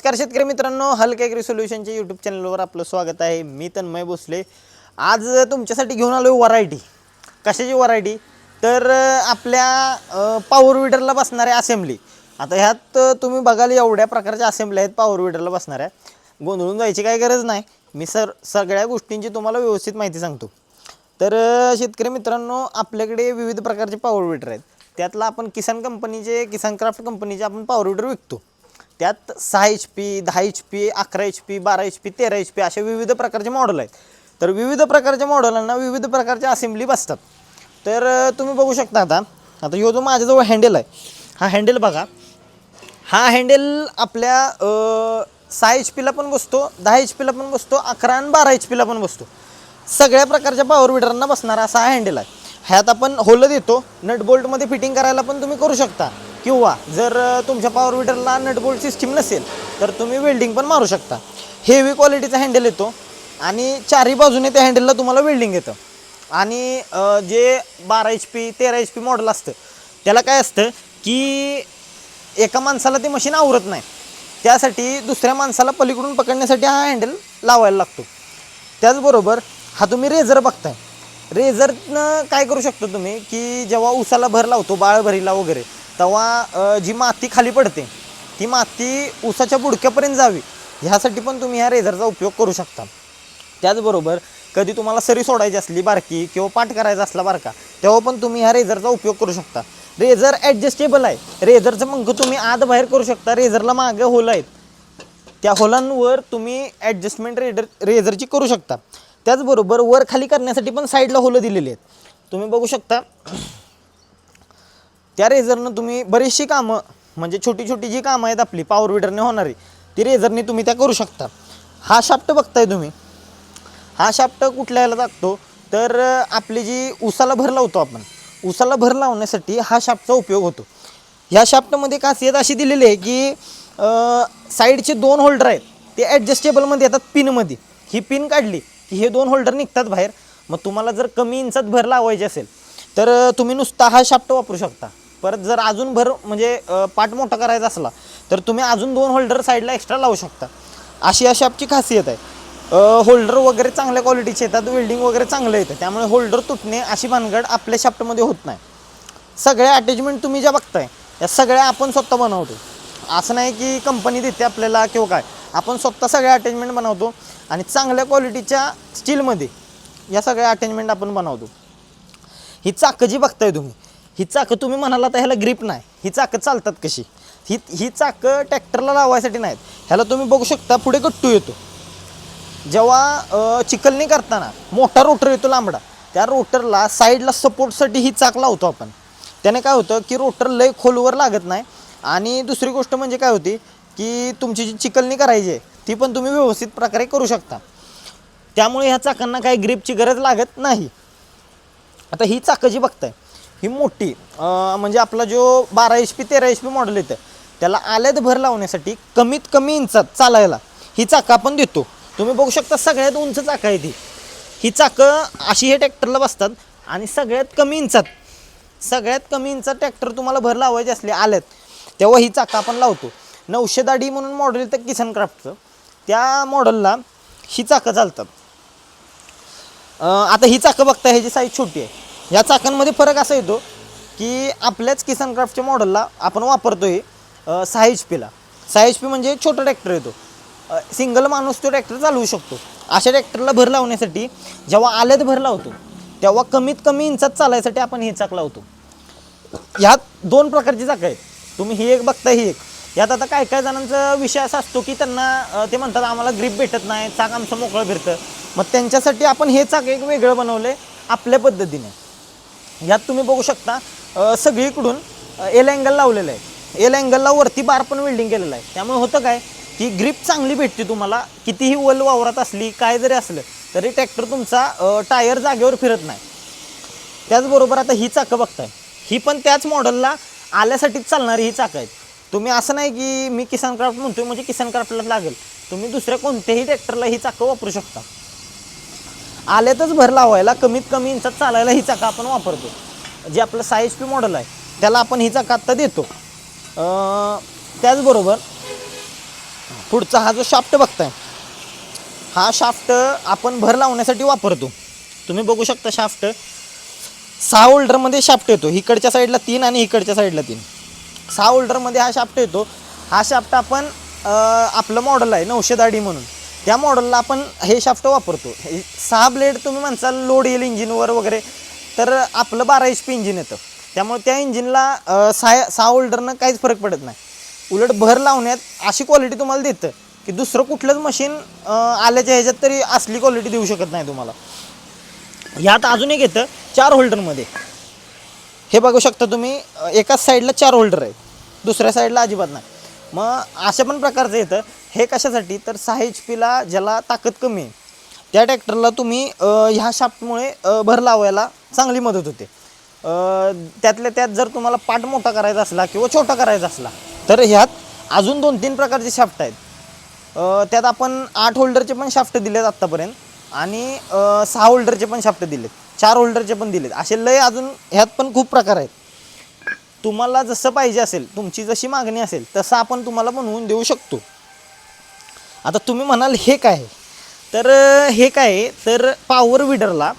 नमस्कार शेतकरी मित्रांनो हलके ॲग्री सोल्युशनच्या यूट्यूब चॅनलवर आपलं स्वागत आहे. मी तन्मय भोसले. आज तुमच्यासाठी घेऊन आलो व्हरायटी. कशाची व्हरायटी? तर आपल्या पॉवर विडरला बसणाऱ्या असेंब्ली आता ह्यात तुम्ही बघाल एवढ्या प्रकारच्या असेंब्ली आहेत पॉवर विडरला बसणाऱ्या. गोंधळून जायची काही गरज नाही. मी सर सगळ्या गोष्टींची तुम्हाला व्यवस्थित माहिती सांगतो. तर शेतकरी मित्रांनो आपल्याकडे विविध प्रकारचे पॉवर विडर आहेत. त्यातला आपण किसान कंपनीचे किसान क्राफ्ट कंपनीचे आपण पॉवर विडर विकतो. त्यात सहा एच पी दहा एच पी अकरा एच पी बारा एच पी तेरा एच पी असे विविध प्रकारचे मॉडेल आहेत. तर विविध प्रकारच्या मॉडेलांना विविध प्रकारच्या असेंब्ली बसतात. तर तुम्ही बघू शकता आता. आता ह्यो जो माझ्याजवळ हँडल आहे हा हँडल बघा. हा हँडल आपल्या सहा एच पीला पण बसतो दहा एच पीला पण बसतो अकरा आणि बारा एच पीला पण बसतो. सगळ्या प्रकारच्या पॉवर विडरांना बसणारा असा हा हँडल आहे. ह्यात आपण होलं देतो नट बोल्टमध्ये फिटिंग करायला पण तुम्ही करू शकता. किंवा जर तुमच्या पॉवर विटरला नटबोल्ट सिस्टीम नसेल तर तुम्ही वेल्डिंग पण मारू शकता. हेवी क्वालिटीचा हँडल येतो आणि चारही बाजूने त्या हँडलला तुम्हाला वेल्डिंग येतं. आणि जे बारा एच पी तेरा एच पी मॉडेल असतं त्याला काय असतं की एका माणसाला ते मशीन आवरत नाही. त्यासाठी दुसऱ्या माणसाला पलीकडून पकडण्यासाठी हा हँडल लावायला लागतो. त्याचबरोबर हा तुम्ही रेझर बघताय. रेझरनं काय करू शकतो तुम्ही की जेव्हा उसाला भर लावतो बाळभरीला वगैरे तेव्हा जी माती खाली पडते ती माती उसाच्या बुडक्यापर्यंत जावी. ह्यासाठी पण तुम्ही ह्या रेझरचा उपयोग करू शकता. त्याचबरोबर कधी तुम्हाला सरी सोडायची असली बारकी किंवा पाठ करायचा असला बारका तेव्हा पण तुम्ही ह्या रेझरचा उपयोग करू शकता. रेझर ॲडजस्टेबल आहे. रेझरचं मग तुम्ही आत बाहेर करू शकता. रेझरला मागे होल आहेत. त्या होलांवर तुम्ही ॲडजस्टमेंट रेडर रेझरची करू शकता. त्याचबरोबर वर खाली करण्यासाठी पण साईडला होलं दिलेली आहेत. तुम्ही बघू शकता त्या रेझरनं तुम्ही बरीचशी कामं म्हणजे छोटी छोटी जी कामं आहेत आपली पॉवर विडरने होणारी ती रेझरने तुम्ही त्या करू शकता. हा शाफ्ट बघताय तुम्ही. हा शाफ्ट कुठल्या याला टाकतो? तर आपली जी उसाला भर लावतो आपण उसाला भर लावण्यासाठी हा शाफ्टचा उपयोग होतो. ह्या शाफ्टमध्ये खासियत अशी दिलेली आहे की साईडचे दोन होल्डर आहेत ते ॲडजस्टेबलमध्ये येतात पिनमध्ये. ही पिन काढली की हे दोन होल्डर निघतात बाहेर. मग तुम्हाला जर कमी इंचात भर लावायची असेल तर तुम्ही नुसता हा शाफ्ट वापरू शकता. परत जर अजून भर म्हणजे पाठ मोठा करायचा असला तर तुम्ही अजून दोन होल्डर साईडला एक्स्ट्रा लावू शकता. अशी अशी आपची खासियत आहे. होल्डर वगैरे चांगल्या क्वालिटीचे येतात वेल्डिंग वगैरे चांगलं येतं. त्यामुळे होल्डर तुटणे अशी भानगड आपल्या शाफ्टमध्ये होत नाही. सगळ्या अटॅचमेंट तुम्ही ज्या बघताय या सगळ्या आपण स्वतः बनवतो. असं नाही की कंपनी देते आपल्याला किंवा काय. आपण स्वतः सगळ्या अटॅचमेंट बनवतो आणि चांगल्या क्वालिटीच्या स्टीलमध्ये या सगळ्या अटॅचमेंट आपण बनवतो. ही चाकं जी बघताय तुम्ही ही चाकं तुम्ही म्हणाला तर ह्याला ग्रीप नाही. ही चाकं चालतात कशी? ही ही चाकं ट्रॅक्टरला लावायसाठी नाहीत. ह्याला तुम्ही बघू शकता पुढे गट्टू येतो. जेव्हा चिखलणी करताना मोठा रोटर येतो लांबडा त्या रोटरला साईडला सपोर्टसाठी ही चाक लावतो आपण. त्याने काय होतं की रोटर लय खोलवर लागत नाही. आणि दुसरी गोष्ट म्हणजे काय होती की तुमची जी चिकलणी करायची आहे ती पण तुम्ही व्यवस्थित प्रकारे करू शकता. त्यामुळे ह्या चाकांना काही ग्रीपची गरज लागत नाही. आता ही चाकं जी बघताय ही मोठी म्हणजे आपला जो बारा एच पी तेरा एच पी मॉडेल येतं त्याला आल्यात भर लावण्यासाठी कमीत कमी इंचात चालायला ही चाकं आपण देतो. तुम्ही बघू शकता सगळ्यात उंच चाकं आहे ती. ही चाकं अशी हे ट्रॅक्टरला बसतात आणि सगळ्यात कमी इंचात सगळ्यात कमी इंचात ट्रॅक्टर तुम्हाला भर लावायचे असले आल्यात तेव्हा ही चाकं आपण लावतो. नऊशे दाढी म्हणून मॉडेल येतं किसन क्राफ्टचं त्या मॉडेलला ही चाकं चालतात. आता ही चाकं बघता ह्याची साईज छोटी आहे. या चाकांमध्ये फरक असा येतो की आपल्याच किसान क्राफ्टच्या मॉडेलला आपण वापरतोय आहे सहा एच पीला सहा एच पी म्हणजे छोटा ट्रॅक्टर येतो. सिंगल माणूस तो ट्रॅक्टर चालवू शकतो. अशा ट्रॅक्टरला भर लावण्यासाठी जेव्हा आल्यात भर लावतो तेव्हा कमीत कमी इंचात चालायसाठी आपण हे चाक लावतो. ह्यात दोन प्रकारची चाकं आहेत. तुम्ही ही एक बघता ही एक. यात आता काय काय जणांचा विषय असा असतो की त्यांना ते म्हणतात आम्हाला ग्रीप भेटत नाही चाक आमचं मोकळं फिरतं. मग त्यांच्यासाठी आपण हे चाक एक वेगळं बनवलं आहे आपल्या पद्धतीने. यात तुम्ही बघू शकता सगळीकडून एल अँगल लावलेलं आहे. एल अँगलला वरती बार पण वेल्डिंग केलेलं आहे. त्यामुळे होतं काय की ग्रीप चांगली भेटते तुम्हाला कितीही वल वावरात असली काय जरी असलं तरी ट्रॅक्टर तुमचा टायर जागेवर फिरत नाही. त्याचबरोबर आता ही चाकं बघताय. ही पण त्याच मॉडेलला आल्यासाठीच चालणारी ही चाकं आहेत. तुम्ही असं नाही की मी किसान क्राफ्ट म्हणतोय म्हणजे किसान क्राफ्टलाच लागेल. तुम्ही दुसऱ्या कोणत्याही ट्रॅक्टरला ही चाकं वापरू शकता. आल्यातच भर लावायला कमीत कमी इंचात चालायला ही चाका आपण वापरतो. जे आपलं साईज पी मॉडेल आहे त्याला आपण ही चाका आत्ता देतो. त्याचबरोबर पुढचा हा जो शाफ्ट बघताय हा शाफ्ट आपण भर लावण्यासाठी वापरतो. तुम्ही बघू शकता शाफ्ट सहा होल्डरमध्ये शाफ्ट येतो. इकडच्या साईडला तीन आणि इकडच्या साईडला तीन. सहा होल्डरमध्ये हा शाफ्ट येतो. हा शाफ्ट आपण आपलं मॉडेल आहे नऊशे दाढी म्हणून. त्या मॉडेलला आपण हे शाफ्ट वापरतो. हे सहा ब्लेड तुम्ही म्हणसाल लोड येईल इंजिनवर वगैरे. तर आपलं बारा एच पी इंजिन येतं. त्यामुळे त्या इंजिनला सहा सहा होल्डरनं काहीच फरक पडत नाही. उलट भर लावण्यात अशी क्वालिटी तुम्हाला देतं की दुसरं कुठलंच मशीन आल्याच्या ह्याच्यात तरी असली क्वालिटी देऊ शकत नाही तुम्हाला. यात अजून एक येतं चार होल्डरमध्ये हे बघू शकता तुम्ही एकाच साईडला चार होल्डर आहे दुसऱ्या साईडला अजिबात नाही. मग अशा पण प्रकारचं येतं हे कशासाठी? तर सहा एच पीला ज्याला ताकद कमी आहे त्या ट्रॅक्टरला तुम्ही ह्या शाफ्टमुळे भर लावायला चांगली मदत होते. त्यातल्या त्यात जर तुम्हाला पाठ मोठा करायचा असला किंवा छोटा करायचा असला तर ह्यात अजून दोन तीन प्रकारचे शाफ्ट आहेत. त्यात आपण आठ होल्डरचे पण शाफ्ट दिलेत आत्तापर्यंत आणि सहा होल्डरचे पण शाफ्ट दिलेत चार होल्डरचे पण दिलेत. असे लय अजून ह्यात पण खूप प्रकार आहेत. तुम्हाला जसं पाहिजे असेल तुमची जशी मागणी असेल तसं आपण तुम्हाला बनवून देऊ शकतो. आता तुम्ही म्हणाल हे काय तर हे काय तर पॉवर विडरला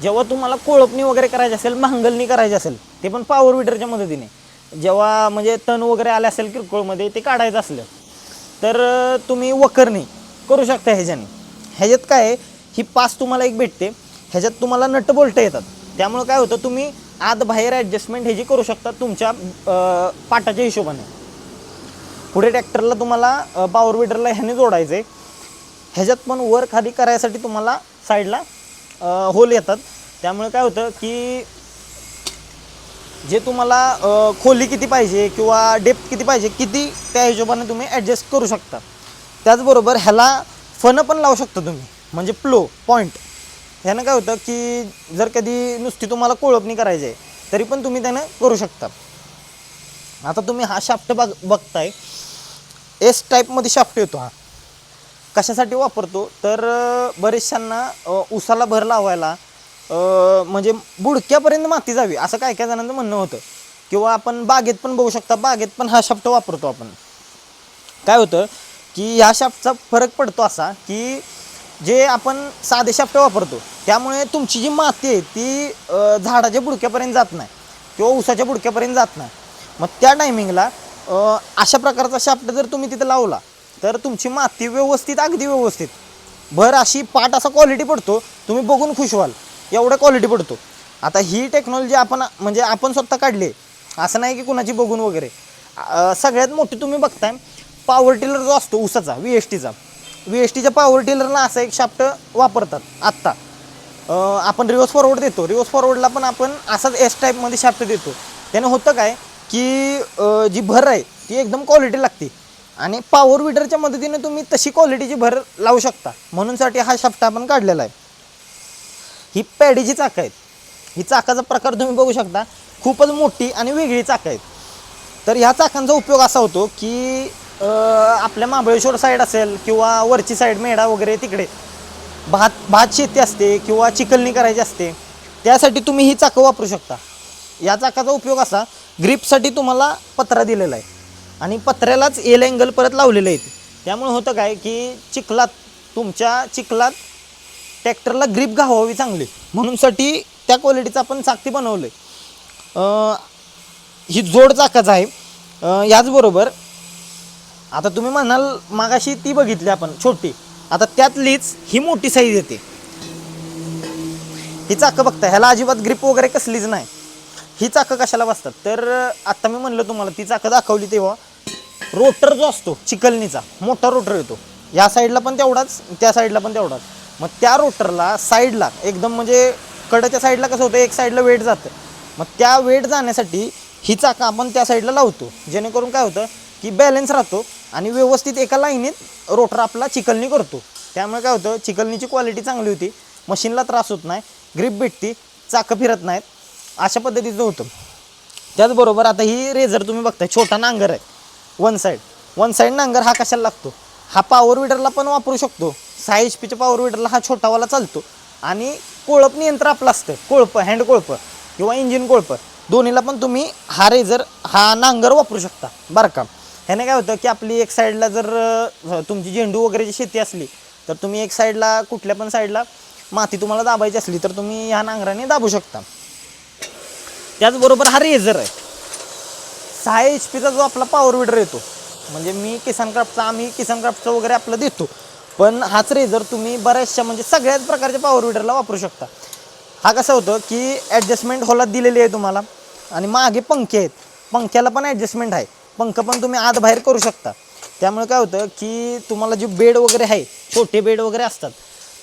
जेव्हा तुम्हाला कोळपणी वगैरे करायची असेल मांगलणी करायची असेल ते पण पॉवर विडरच्या मदतीने. जेव्हा म्हणजे तण वगैरे आले असेल किरकोळमध्ये ते काढायचं असलं तर तुम्ही वकरणी करू शकता ह्याच्याने. ह्याच्यात काय आहे? ही पास तुम्हाला एक भेटते. ह्याच्यात तुम्हाला नट बोलटं येतात. त्यामुळे काय होतं तुम्ही आत बाहेर ॲडजस्टमेंट ह्याची करू शकता तुमच्या पाटाच्या हिशोबाने. पुढे ट्रॅक्टरला तुम्हाला पॉवर विडरला ह्याने जोडायचं आहे ह्याच्यात पण वर खाली करायसाठी तुम्हाला साईडला होल येतात. त्यामुळे काय होतं की जे तुम्हाला खोली किती पाहिजे किंवा डेप्थ किती पाहिजे किती त्या हिशोबाने तुम्ही ॲडजस्ट करू शकता. त्याचबरोबर ह्याला फन पण लावू शकता तुम्ही. म्हणजे प्लो पॉईंट ह्यानं काय होतं की जर कधी नुसती तुम्हाला कोळपणी करायची आहे तरी पण तुम्ही त्यानं करू शकता. आता तुम्ही हा शाफ्ट बघ बघताय. एस टाईपमध्ये शाफ्ट येतो हा. कशासाठी वापरतो? तर बरेचशांना उसाला भर लावायला म्हणजे बुडक्यापर्यंत माती जावी असं काय काय जणांचं म्हणणं होतं. किंवा आपण बागेत पण बघू शकता बागेत पण हा शाफ्ट वापरतो आपण. काय होतं की ह्या शाफ्टचा फरक पडतो असा की जे आपण साधे शाफ्ट वापरतो त्यामुळे तुमची जी माती आहे ती झाडाच्या बुडक्यापर्यंत जात नाही. किंवा उसाच्या बुडक्यापर्यंत जात नाही. मग त्या टायमिंगला अशा प्रकारचा शाफ्ट जर तुम्ही तिथं लावला तर तुमची माती व्यवस्थित अगदी व्यवस्थित. भर अशी पाट असा क्वालिटी पडतो तुम्ही बघून खुश व्हाल. एवढा क्वालिटी पडतो. आता ही टेक्नॉलॉजी आपण म्हणजे आपण स्वतः काढली असं नाही की कुणाची बघून वगैरे. सगळ्यात मोठी तुम्ही बघताय पॉवर टिलर जो असतो उसाचा व्ही एस टीचा व्ही एस टीच्या पॉवर टिलरला असा एक शाफ्ट वापरतात आत्ता. आपण रिवर्स फॉरवर्ड देतो. रिवर्स फॉरवर्डला पण आपण असाच एस टाईपमध्ये शाफ्ट देतो. त्याने होतं काय की अ, जी भर आहे ती एकदम क्वालिटी लागते. आणि पॉवर विडरच्या मदतीने तुम्ही तशी क्वालिटीची भर लावू शकता. म्हणूनसाठी हा शाफ्ट आपण काढलेला आहे. ही पॅडीची चाकं आहेत. ही चाकाचा प्रकार तुम्ही बघू शकता. खूपच मोठी आणि वेगळी चाकं आहेत. तर ह्या चाकांचा उपयोग असा होतो की अ, आपल्या महाबळेश्वर साईड असेल किंवा वरची साईड मेढा वगैरे तिकडे. भात भात शेती असते किंवा चिकलणी करायची असते. त्यासाठी तुम्ही ही चाकं वापरू शकता. या चाकाचा उपयोग असा ग्रीपसाठी तुम्हाला पत्रा दिलेला आहे. आणि पत्र्यालाच एल अँगल परत लावलेलं आहे त्यामुळे होतं काय की चिखलात तुमच्या चिखलात ट्रॅक्टरला ग्रीप घावावी चांगली. म्हणूनसाठी त्या क्वालिटीचं आपण चाकती बनवलं आहे ही जोड चाकाच आहे. याचबरोबर आता तुम्ही म्हणाल मागाशी ती बघितली आपण छोटी. आता त्यातलीच ही मोठी साईज येते. ही चाकं बघता ह्याला अजिबात ग्रीप वगैरे कसलीच नाही. ही चाकं कशाला बसतात? तर आत्ता मी म्हणलं तुम्हाला ती चाकं दाखवली तेव्हा रोटर जो असतो चिकलनीचा मोठा रोटर येतो. या साईडला पण तेवढाच त्या साईडला पण तेवढाच. मग त्या रोटरला साईडला एकदम म्हणजे कडच्या साईडला कसं होतं एक साईडला वेट जातं. मग त्या वेट जाण्यासाठी ही चाकं आपण त्या साईडला लावतो. जेणेकरून काय होतं की बॅलन्स राहतो आणि व्यवस्थित एका लाईनीत रोटर आपला चिकलनी करतो. त्यामुळे काय होतं चिकलनीची क्वालिटी चांगली होती. मशीनला त्रास होत नाही ग्रीप भेटती चाकं फिरत नाहीत. अशा पद्धतीचं होतं. त्याचबरोबर आता ही रेझर तुम्ही बघताय छोटा नांगर आहे वन साईड वन साईड नांगर हा कशाला लागतो? हा पॉवर विडरला पण वापरू शकतो. सहा एच पीच्या पॉवर विडरला हा छोटावाला चालतो. आणि कोळप नियंत्र आपलं असतं. कोळपं हँड कोळपं किंवा इंजिन कोळपं. दोन्हीला पण तुम्ही हा रेझर हा नांगर वापरू शकता. बरं का? ह्याने काय होतं की आपली एक साईडला जर तुमची झेंडू वगैरेची शेती असली तर तुम्ही एक साईडला कुठल्या पण साईडला माती तुम्हाला दाबायची असली तर तुम्ही ह्या नांगराने दाबू शकता. त्याचबरोबर हा रेझर आहे. सहा एच पीचा जो आपला पॉवर विडर येतो म्हणजे मी किसान क्राफ्टचा आम्ही किसान क्राफ्टचा वगैरे आपलं देतो. पण हाच रेझर तुम्ही बऱ्याचशा म्हणजे सगळ्याच प्रकारच्या पॉवर विडरला वापरू शकता. हा कसं होतं की ॲडजस्टमेंट हॉलात दिलेली आहे तुम्हाला आणि मागे पंखे आहेत. पंख्याला पण ॲडजस्टमेंट आहे. पंख पण तुम्ही आत बाहेर करू शकता. त्यामुळे काय होतं की तुम्हाला जे बेड वगैरे आहे छोटे बेड वगैरे असतात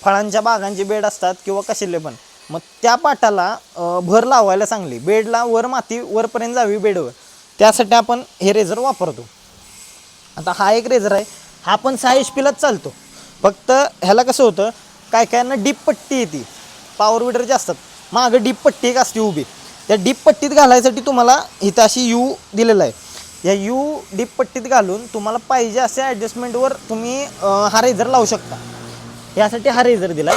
फळांच्या बागांचे बेड असतात किंवा कशाले पण मग त्या पाटाला भर लावायला चांगली बेडला वर माती वरपर्यंत जावी बेडवर. त्यासाठी आपण हे रेझर वापरतो. आता हा एक रेझर आहे. हा पण सहा एच पीलाच चालतो. फक्त ह्याला कसं होतं काय कायांना डीप पट्टी येते. पॉवर विडर जे असतात. मागं डीप पट्टी एक असते उभी. त्या डीप पट्टीत घालायसाठी तुम्हाला इथं अशी यू दिलेला आहे. या यू डीप पट्टीत घालून तुम्हाला पाहिजे अशा ॲडजस्टमेंटवर तुम्ही हा रेझर लावू शकता. यासाठी हा रेझर दिला.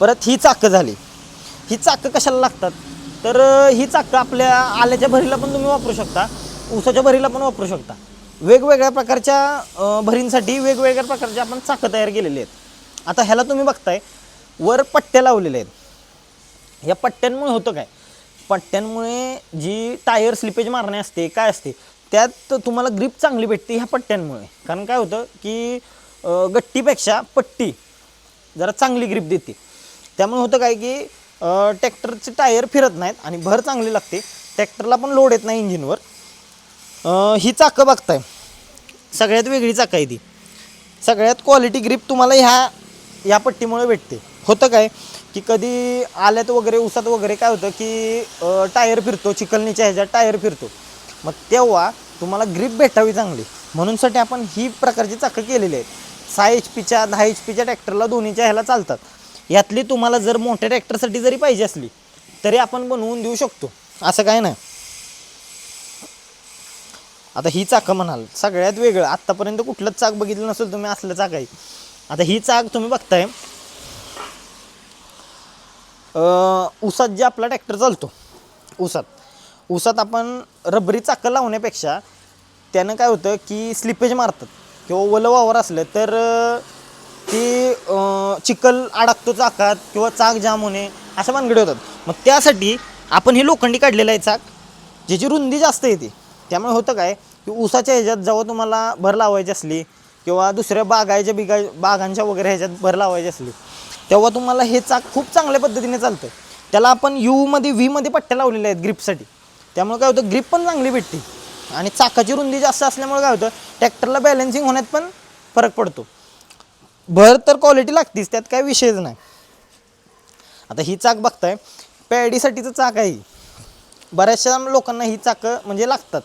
परत ही चाकं झाली. ही चाकं कशाला लागतात? तर ही चाकं आपल्या आल्याच्या भरीला पण तुम्ही वापरू शकता ऊसाच्या भरीला पण वापरू शकता. वेगवेगळ्या प्रकारच्या भरींसाठी वेगवेगळ्या प्रकारच्या आपण चाकं तयार केलेली आहेत. आता ह्याला तुम्ही बघताय वर पट्ट्या लावलेल्या आहेत. या पट्ट्यांमुळे होतं काय? पट्ट्यांमुळे जी टायर स्लिपेज मारणे असते काय असते त्यात तुम्हाला ग्रीप चांगली भेटते ह्या पट्ट्यांमुळे. कारण काय होतं की गट्टीपेक्षा पट्टी जरा चांगली ग्रीप देते. त्यामुळे होतं काय की ट्रॅक्टरचे टायर फिरत नाहीत आणि भर चांगली लागते. ट्रॅक्टरला पण लोड येत नाही इंजिनवर. ही चाकं बघताय. सगळ्यात वेगळी चाकं आहे ती. सगळ्यात क्वालिटी ग्रीप तुम्हाला ह्या या पट्टीमुळे भेटते. होतं काय की कधी आल्यात वगैरे उसात वगैरे काय होतं की टायर फिरतो चिकलनीच्या ह्याच्यात टायर फिरतो. मग तेव्हा तुम्हाला ग्रीप भेटावी चांगली. म्हणूनसाठी आपण ही प्रकारची चाकं केलेली आहेत. सहा एच पीच्या दहा एच पीच्या ट्रॅक्टरला दोन्हीच्या ह्याला चालतात. यातली तुम्हाला जर मोठ्या ट्रॅक्टरसाठी जरी पाहिजे असली तरी आपण बनवून देऊ शकतो. असं काय नाही. आता ही चाकं म्हणाल सगळ्यात वेगळं. आत्तापर्यंत कुठलंच चाक बघितलं नसेल तुम्ही असलं चाक आहे. आता ही चाक तुम्ही बघताय. ऊसात जे आपला ट्रॅक्टर चालतो ऊसात. ऊसात आपण रबरी चाकं लावण्यापेक्षा त्यानं काय होतं की स्लिपेज मारतात. किंवा ओलं वावर असलं तर ती चिखल अडकतो चाकात किंवा चाक जाम होणे अशा भानगडी होतात. मग त्यासाठी आपण हे लोखंडी काढलेलं आहे चाक ज्याची रुंदी जास्त येते त्यामुळे होतं काय की ऊसाच्या ह्याच्यात जेव्हा तुम्हाला भर लावायची असली किंवा दुसऱ्या बागायच्या बिगा बागांच्या वगैरे ह्याच्यात भर लावायची असली तेव्हा तुम्हाला हे चाक खूप चांगल्या पद्धतीने चालतं त्याला आपण यूमध्ये व्हीमध्ये पट्ट्या लावलेल्या आहेत ग्रीपसाठी. त्यामुळे काय होतं ग्रीप पण चांगली भेटते. आणि चाकाची रुंदी जास्त असल्यामुळे काय होतं ट्रॅक्टरला बॅलन्सिंग होण्यात पण फरक पडतो. भर तर क्वालिटी लागतीच त्यात काय विषयच नाही. आता ही चाक बघताय पॅडीसाठीचं चाक आहे ही. बऱ्याचशा लोकांना ही चाकं म्हणजे लागतात.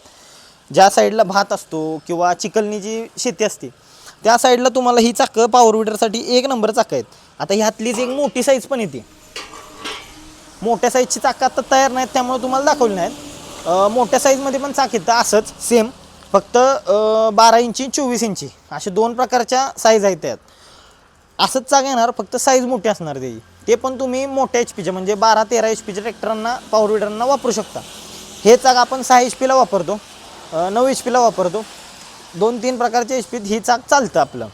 ज्या साईडला भात असतो किंवा चिकलनी जी शेती असते त्या साईडला तुम्हाला ही चाकं पॉवर विडरसाठी एक नंबर चाकं आहेत. आता ह्यातलीच एक मोठी साईज पण येते. मोठ्या साईजची चाकं आता तयार नाहीत त्यामुळे तुम्हाला दाखवली नाहीत. मोठ्या साईजमध्ये पण चाक येतं असंच सेम फक्त बारा इंची चोवीस इंची असे दोन प्रकारच्या साईज आहेत त्यात. असंच चाक येणार फक्त साईज मोठी असणार त्याची. ते पण तुम्ही मोठ्या एच पीच्या म्हणजे बारा तेरा एच पीच्या ट्रॅक्टरांना पॉवर विडरांना वापरू शकता. हे चाक आपण सहा एच पीला वापरतो. नऊ एच पीला वापरतो. दोन तीन प्रकारच्या एच पीत ही चाक चालतं आपलं.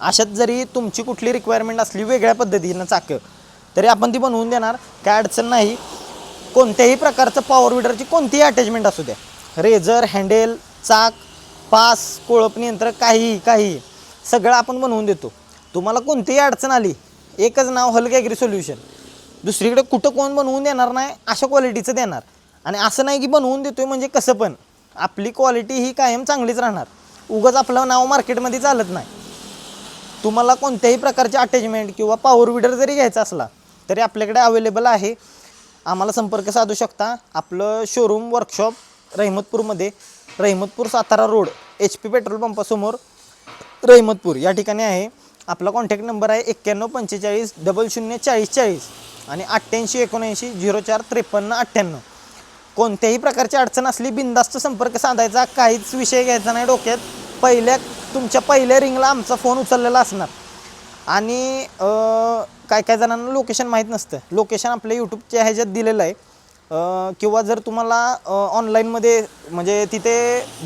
अशात जरी तुमची कुठली रिक्वायरमेंट असली वेगळ्या पद्धतीनं चाकं तरी आपण ती बनवून देणार. काय अडचण नाही. कोणत्याही प्रकारचं पॉवर विडरची कोणतीही अटॅचमेंट असू द्या. रेझर हँडेल चाक पास कोळप नियंत्रक काहीही काही सगळं आपण बनवून देतो. तुम्हाला कोणतीही अडचण आली एकच नाव हलक ॲग्री सोल्युशन. दुसरीकडे कुठं कोण बनवून देणार नाही अशा क्वालिटीचं देणार. आणि असं नाही की बनवून देतोय म्हणजे कसं पण आपली क्वालिटी ही कायम चांगलीच राहणार. उगाच आपलं नाव मार्केटमध्ये चालत नाही. तुम्हाला कोणत्याही प्रकारचे अटॅचमेंट किंवा पॉवर विडर जरी घ्यायचा असला तरी आपल्याकडे अवेलेबल आहे. आम्हाला संपर्क साधू शकता. आपलं showroom workshop रहिमतपूरमध्ये Rahimatpur Satara road H P petrol पंपासमोर Rahimatpur या ठिकाणी आहे. आपला कॉन्टॅक्ट नंबर आहे एक्क्याण्णव पंचेचाळीस डबल शून्य चाळीस चाळीस आणि अठ्ठ्याऐंशी एकोणऐंशी झिरो चार त्रेपन्न अठ्ठ्याण्णव. कोणत्याही प्रकारची अडचण असली बिंदास्त संपर्क साधायचा काहीच विषय घ्यायचा नाही डोक्यात. पहिल्या तुमच्या पहिल्या रिंगला आमचा फोन उचललेला असणार. आणि काय काय जणांना लोकेशन माहीत नसतं. लोकेशन आपल्या यूट्यूबच्या ह्याच्यात दिलेलं आहे. किंवा जर तुम्हाला ऑनलाईनमध्ये म्हणजे तिथे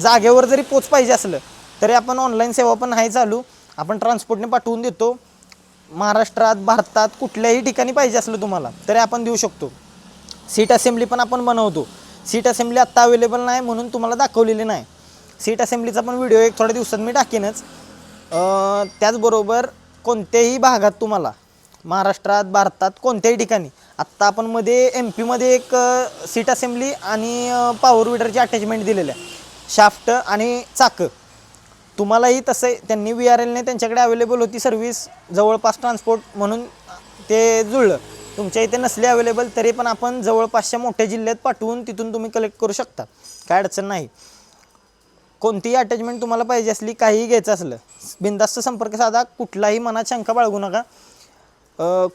जागेवर जरी पोच पाहिजे असलं तरी आपण ऑनलाईन सेवा पण आहे चालू. आपण ट्रान्सपोर्टने पाठवून देतो. महाराष्ट्रात भारतात कुठल्याही ठिकाणी पाहिजे असलं तुम्हाला तरी आपण देऊ शकतो. सीट असेंब्ली पण आपण बनवतो. सीट असेंब्ली आत्ता अवेलेबल नाही म्हणून तुम्हाला दाखवलेली नाही. सीट असेंब्लीचा पण व्हिडिओ एक थोड्या दिवसात मी टाकेनच. त्याचबरोबर कोणत्याही भागात तुम्हाला महाराष्ट्रात भारतात कोणत्याही ठिकाणी आत्ता आपण मध्ये एम पीमध्ये एक सीट असेंब्ली आणि पॉवर विडरची अटॅचमेंट दिलेलं आहे. शाफ्ट आणि चाकं. तुम्हालाही तसं त्यांनी व्ही आर एलने त्यांच्याकडे अवेलेबल होती सर्व्हिस जवळपास ट्रान्सपोर्ट म्हणून ते जुळलं. तुमच्या इथे नसले अवेलेबल तरी पण आपण जवळपासच्या मोठ्या जिल्ह्यात पाठवून तिथून तुम्ही कलेक्ट करू शकता. काय अडचण नाही. कोणतीही अटॅचमेंट तुम्हाला पाहिजे असली काहीही घ्यायचं असलं बिंदास्त संपर्क साधा कुठलाही मनात शंका बाळगू नका.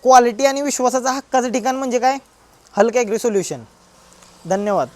क्वालिटी आणि विश्वासाचा हक्काचं ठिकाण म्हणजे काय? हलक ॲग्री सोल्युशन धन्यवाद.